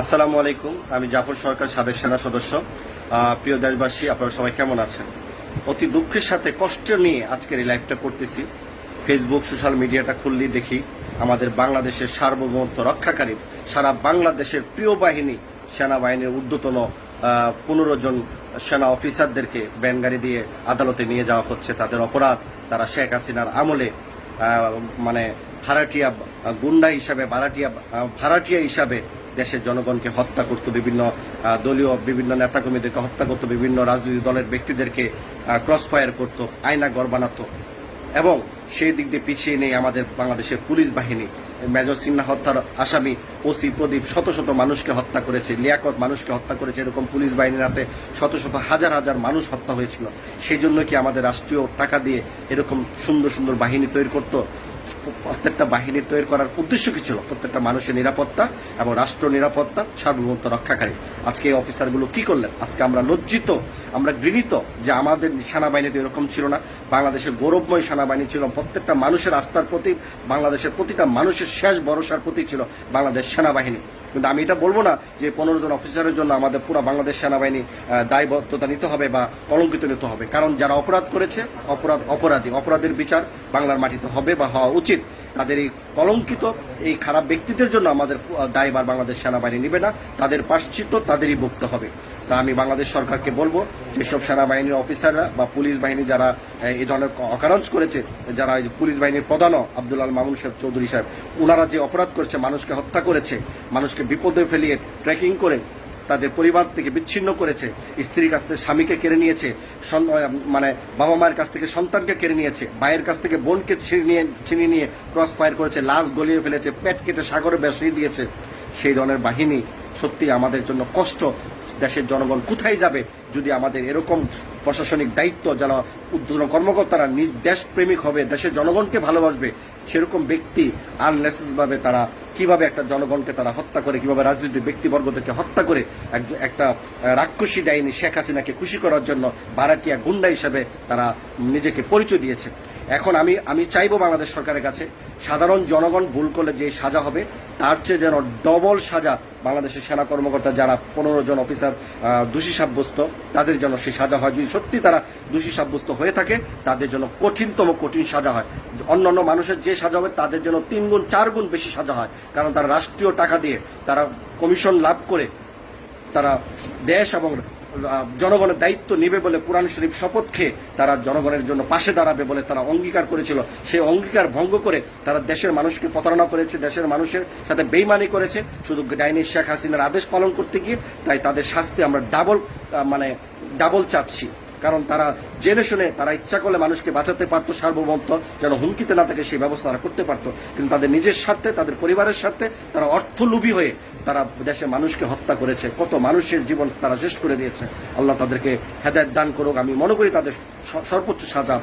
আসসালামু আলাইকুম, আমি জাফর সরকার, সাবেক সেনা সদস্য। প্রিয় দেশবাসী, আপনারা সবাই কেমন আছেন? অতি দুঃখের সাথে কষ্ট নিয়ে আজকের এই লাইভটা করতেছি। ফেসবুক সোশ্যাল মিডিয়াটা খুললেই দেখি আমাদের বাংলাদেশের সার্বভৌমত্ব রক্ষাকারী সারা বাংলাদেশের প্রিয় বাহিনী সেনাবাহিনীর ঊর্ধ্বতন পনেরো জন সেনা অফিসারদেরকে ব্যানগাড়ি দিয়ে আদালতে নিয়ে যাওয়া হচ্ছে। তাদের অপরাধ তারা শেখ হাসিনার আমলে মানে ভাড়াটিয়া গুন্ডা হিসাবে, ভাড়াটিয়া ভাড়াটিয়া হিসাবে দেশের জনগণকে হত্যা করতো বিভিন্ন দলীয় বিভিন্ন নেতাকর্মীদেরকে হত্যা করতো, বিভিন্ন রাজনৈতিক দলের ব্যক্তিদেরকে ক্রস ফায়ার করতো, আয়না গড় এবং সেই দিক দিয়ে পিছিয়ে নেই আমাদের বাংলাদেশের পুলিশ বাহিনী। মেজর সিনহা হত্যার আসামি ওসি প্রদীপ শত শত মানুষকে হত্যা করেছে, লিয়াকত মানুষকে হত্যা করেছে, এরকম পুলিশ বাহিনীর হাতে শত শত হাজার হাজার মানুষ হত্যা হয়েছিল। সেই জন্য কি আমাদের রাষ্ট্রীয় টাকা দিয়ে এরকম সুন্দর সুন্দর বাহিনী তৈরি করতো? প্রত্যেকটা বাহিনী তৈরি করার উদ্দেশ্য কি ছিল? প্রত্যেকটা মানুষের নিরাপত্তা এবং রাষ্ট্র নিরাপত্তা সার্বভৌমত্ব রক্ষাকারী। আজকে এই অফিসারগুলো কি করলেন? আজকে আমরা লজ্জিত, আমরা ঘৃণিত যে আমাদের সেনাবাহিনীতে এরকম ছিল না। বাংলাদেশের গৌরবময় সেনাবাহিনী ছিল প্রত্যেকটা মানুষের আস্থার প্রতি, বাংলাদেশের প্রতিটা মানুষের শেষ ভরসার প্রতি ছিল বাংলাদেশ সেনাবাহিনী। কিন্তু আমি এটা বলব না যে পনেরো জন অফিসারের জন্য আমাদের পুরো বাংলাদেশ সেনাবাহিনী দায়বদ্ধতা নিতে হবে বা কলঙ্কিত নিতে হবে। কারণ যারা অপরাধ করেছে, অপরাধ অপরাধী, অপরাধের বিচার বাংলার মাটিতে হবে বা হওয়া উচিত। তাদের এই কলঙ্কিত এই খারাপ ব্যক্তিদের জন্য আমাদের আহ, দায়ভার বাংলাদেশ সেনাবাহিনী নেবে না। তাদের পাশ্চিত্য তাদেরই ভুগতে হবে। তা আমি বাংলাদেশ সরকারকে বলব যেসব সেনাবাহিনীর অফিসাররা বা পুলিশ বাহিনী যারা এই ধরনের অকারঞ্জ করেছে যারা পুলিশ বাহিনীর প্রধানও আব্দুল আল মামুন সাহেব চৌধুরী সাহেব ওনারা যে অপরাধ করেছে মানুষকে হত্যা করেছে মানুষকে বিপদে ফেলিয়ে ট্রেকিং করে তাদের পরিবার থেকে বিচ্ছিন্ন করেছে। স্ত্রীর কাছ থেকে স্বামীকে কেড়ে নিয়েছে মানে বাবা মায়ের কাছ থেকে সন্তানকে কেড়ে নিয়েছে, ভাইয়ের কাছ থেকে বোনকে ছিনিয়ে নিয়ে ছিনিয়ে নিয়ে ক্রস ফায়ার করেছে, লাশ গলিয়ে ফেলেছে, পেট কেটে সাগরে বেসিয়ে দিয়েছে। সেই ধরনের বাহিনী সত্যি আমাদের জন্য কষ্ট। দেশের জনগণ কোথায় যাবে যদি আমাদের এরকম প্রশাসনিক দায়িত্ব যারা উদ্বোধন কর্মকর্তারা নিজ দেশপ্রেমিক হবে, দেশের জনগণকে ভালোবাসবে, সেরকম ব্যক্তি আননেসেসভাবে তারা কীভাবে একটা জনগণকে তারা হত্যা করে, কীভাবে রাজনৈতিক ব্যক্তিবর্গদেরকে হত্যা করে এক- একটা রাক্ষসী ডাইনি শেখ হাসিনাকে খুশি করার জন্য ভাড়াটিয়া গুন্ডা হিসেবে তারা নিজেকে পরিচয় দিয়েছে। এখন আমি আমি চাইব বাংলাদেশ সরকারের কাছে সাধারণ জনগণ ভুল করলে যে সাজা হবে, তার চেয়ে যেন ডবল সাজা বাংলাদেশের সেনা কর্মকর্তা যারা পনেরো জন অফিসার দোষী সাব্যস্ত, তাদের জন্য সে সাজা হয়। যদি সত্যি তারা দোষী সাব্যস্ত হয়ে থাকে, তাদের জন্য কঠিনতম কঠিন সাজা হয়। অন্যান্য মানুষের যে সাজা হবে, তাদের জন্য তিন গুণ, চার গুণ বেশি সাজা হয়। কারণ তারা রাষ্ট্রীয় টাকা দিয়ে তারা কমিশন লাভ করে তারা দেশ এবং জনগণের দায়িত্ব নেবে বলে কোরআন শরীফ শপথ খেয়ে তারা জনগণের জন্য পাশে দাঁড়াবে বলে তারা অঙ্গীকার করেছিল। সেই অঙ্গীকার ভঙ্গ করে তারা দেশের মানুষকে প্রতারণা করেছে, দেশের মানুষের সাথে বেইমানি করেছে। শুধু ডাইনি শেখ হাসিনার আদেশ পালন করতে গিয়ে তাই তাদের শাস্তি আমরা ডাবল মানে ডাবল চাচ্ছি। কারণ তারা জেনে শুনে, তারা ইচ্ছা করলে মানুষকে বাঁচাতে পারতো সার্বভৌমত্ব, যেন হুমকিতে না থাকে সেই ব্যবস্থা তারা করতে পারতো। কিন্তু তাদের নিজের স্বার্থে, তাদের পরিবারের স্বার্থে তারা অর্থ অর্থলোভী হয়ে তারা দেশে মানুষকে হত্যা করেছে। কত মানুষের জীবন তারা শেষ করে দিয়েছে। আল্লাহ তাদেরকে হেদায়ত দান করুক। আমি মনে করি তাদের সর্বোচ্চ সাজা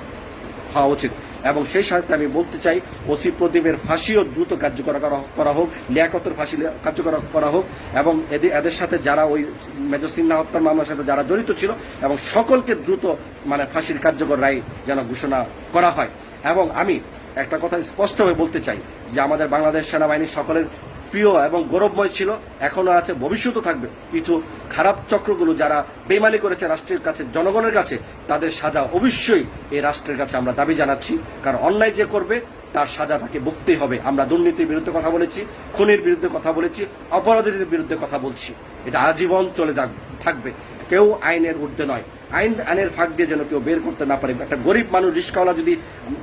হওয়া উচিত। এবং সেই সাথে আমি বলতে চাই, ওসি প্রদীপের ফাঁসিও দ্রুত কার্যকর করা- হোক লিয়াকতের ফাঁসি কার্যকর করা হোক, এবং এদের এদের সাথে যারা ওই মেজর সিনহা হত্যার মামলার সাথে যারা জড়িত ছিল, এবং সকলকে দ্রুত মানে ফাঁসির কার্যকর রায় যেন ঘোষণা করা হয়। এবং আমি একটা কথা স্পষ্টভাবে বলতে চাই, যে আমাদের বাংলাদেশ সেনাবাহিনীর সকলের প্রিয় এবং গৌরবময় ছিল এখনও আছে, ভবিষ্যতও থাকবে। কিছু খারাপ চক্রগুলো যারা বেমালি করেছে রাষ্ট্রের কাছে, জনগণের কাছে, তাদের সাজা অবশ্যই এই রাষ্ট্রের কাছে আমরা দাবি জানাচ্ছি। কারণ অন্যায় যে করবে, তার সাজা তাকে ভুগতেই হবে। আমরা দুর্নীতির বিরুদ্ধে কথা বলেছি, খুনের বিরুদ্ধে কথা বলেছি, অপরাধীদের বিরুদ্ধে কথা বলছি। এটা আজীবন চলে থাকবে। কেউ আইনের ঊর্ধ্বে নয়। আইন, আইনের ফাঁক দিয়ে যেন কেউ বের করতে না পারে। একটা গরিব মানুষ, রিস্কাওয়ালা যদি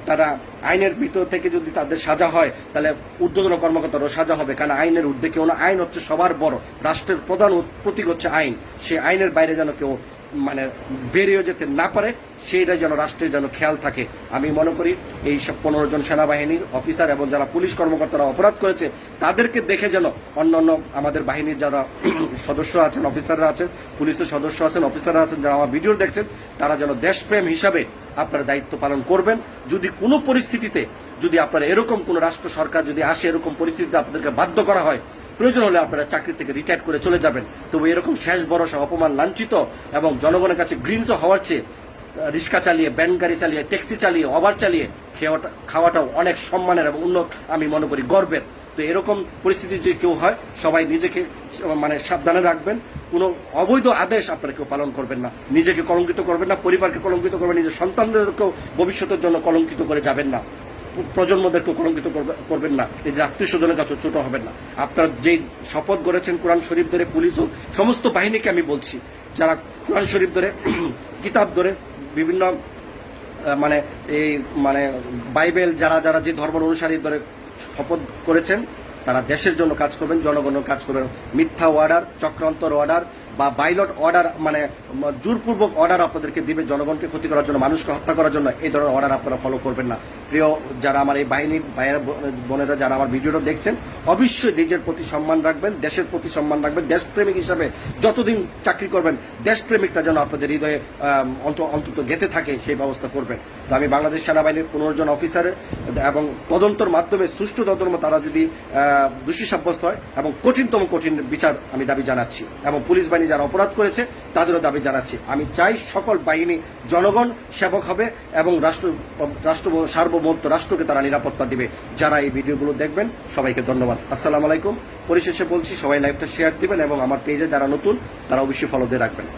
তারা আইনের ভিতর থেকে যদি তাদের সাজা হয়, তাহলে ঊর্ধ্বতন কর্মকর্তারও সাজা হবে। কারণ আইনের ঊর্ধ্বে কেউ না, আইন হচ্ছে সবার বড়। রাষ্ট্রের প্রধান প্রতীক হচ্ছে আইন। সেই আইনের বাইরে যেন কেউ মানে বেরিয়ে যেতে না পারে, সেইটা যেন রাষ্ট্রের যেন খেয়াল থাকে। আমি মনে করি এই সব পনেরো জন সেনাবাহিনীর অফিসার এবং যারা পুলিশ কর্মকর্তারা অপরাধ করেছে, তাদেরকে দেখে যেন অন্যান্য আমাদের বাহিনীর যারা সদস্য আছেন, অফিসাররা আছেন, পুলিশের সদস্য আছেন, অফিসাররা আছেন, যারা আমার ভিডিও দেখছেন, তারা যেন দেশপ্রেম হিসাবে আপনারা দায়িত্ব পালন করবেন। যদি কোনো পরিস্থিতিতে, যদি আপনারা এরকম কোনো রাষ্ট্র সরকার যদি আসে, এরকম পরিস্থিতিতে আপনাদেরকে বাধ্য করা হয় প্রয়োজন হলে আপনারা চাকরি থেকে রিটায়ার করে চলে যাবেন। তবু এরকম শেষ ভরসা, অপমান লাঞ্ছিত এবং জনগণের কাছে গৃহীত হওয়ার চেয়ে রিক্সা চালিয়ে ব্যান গাড়ি চালিয়ে ট্যাক্সি চালিয়ে ওভার চালিয়ে খাওয়াটা খাওয়াটাও অনেক সম্মানের এবং উন্নত, আমি মনে করি, গর্বের। তো এরকম পরিস্থিতি যদি কেউ হয়, সবাই নিজেকে মানে সাবধানে রাখবেন। কোনো অবৈধ আদেশ আপনারা কেউ পালন করবেন না। নিজেকে কলঙ্কিত করবেন না, পরিবারকে কলঙ্কিত করবেন নিজের সন্তানদেরকেও ভবিষ্যতের জন্য কলঙ্কিত করে যাবেন না। প্রজন্মদেরকে কলঙ্কিত করবেন না। এই যে আত্মীয় স্বজনের কাছে ছোট হবেন না। আপনার যেই শপথ করেছেন কোরআন শরীফ ধরে পুলিশ হোক সমস্ত বাহিনীকে আমি বলছি, যারা কোরআন শরীফ ধরে, কিতাব ধরে, বিভিন্ন মানে এই মানে বাইবেল, যারা যারা যে ধর্ম অনুসারী ধরে শপথ করেছেন, তারা দেশের জন্য কাজ করবেন, জনগণের কাজ করবেন। মিথ্যা অর্ডার চক্রান্তর অর্ডার বা বাইলট অর্ডার মানে জোরপূর্বক অর্ডার আপনাদেরকে দিবে জনগণকে ক্ষতি করার জন্য, মানুষকে হত্যা করার জন্য, এই ধরনের অর্ডার আপনারা ফলো করবেন না। প্রিয় যারা আমার এই বাহিনীর ভাইয়েরা বোনেরা যারা আমার ভিডিওটা দেখছেন, অবশ্যই নিজের প্রতি সম্মান রাখবেন, দেশের প্রতি সম্মান রাখবেন, দেশপ্রেমিক হিসাবে যতদিন চাকরি করবেন, দেশপ্রেমিকটা যেন আপনাদের হৃদয়ে অন্ত- অন্তত গেতে থাকে, সেই ব্যবস্থা করবেন। তো আমি বাংলাদেশ সেনাবাহিনীর পনেরো জন অফিসারের এবং তদন্তর মাধ্যমে সুষ্ঠু তদন্ত, তারা যদি দোষী সাব্যস্ত হয়, এবং কঠিনতম কঠিন বিচার আমি দাবি জানাচ্ছি, এবং পুলিশ বাহিনী যারা অপরাধ করেছে, তাদেরও দাবি জানাচ্ছি। আমি চাই সকল বাহিনী, জনগণ সেবক হবে এবং রাষ্ট্র রাষ্ট্র, সার্বভৌমত্ব রাষ্ট্রকে তারা নিরাপত্তা দিবে। যারা এই ভিডিওগুলো দেখবেন, সবাইকে ধন্যবাদ। আসসালাম আলাইকুম। পরিশেষে বলছি, সবাই লাইভটা শেয়ার দিবেন এবং আমার পেজে যারা নতুন, তারা অবশ্যই ফলো দিয়ে রাখবেন।